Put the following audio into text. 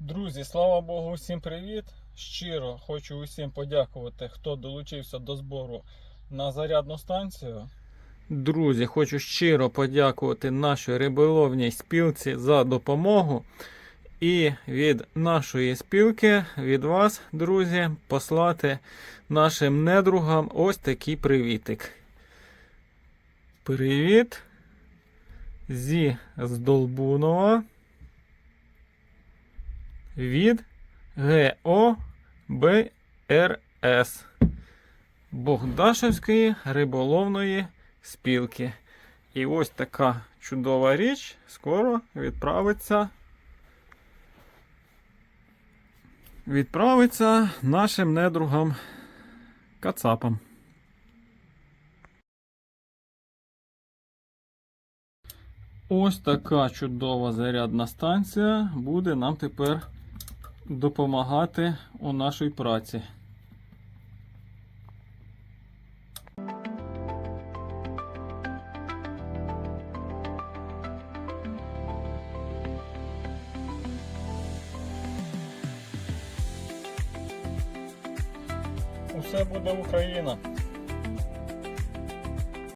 Друзі, слава Богу, усім привіт! Щиро хочу усім подякувати, хто долучився до збору на зарядну станцію. Друзі, хочу щиро подякувати нашій риболовній спілці за допомогу. І від нашої спілки, від вас, друзі, послати нашим недругам ось такий привітик. Привіт зі Здолбунова від ГОБРС Богдашевської риболовної спілки. І ось така чудова річ скоро відправиться. Відправиться нашим недругам кацапам. Ось така чудова зарядна станція буде нам тепер допомагати у нашій праці. Усе буде Україна.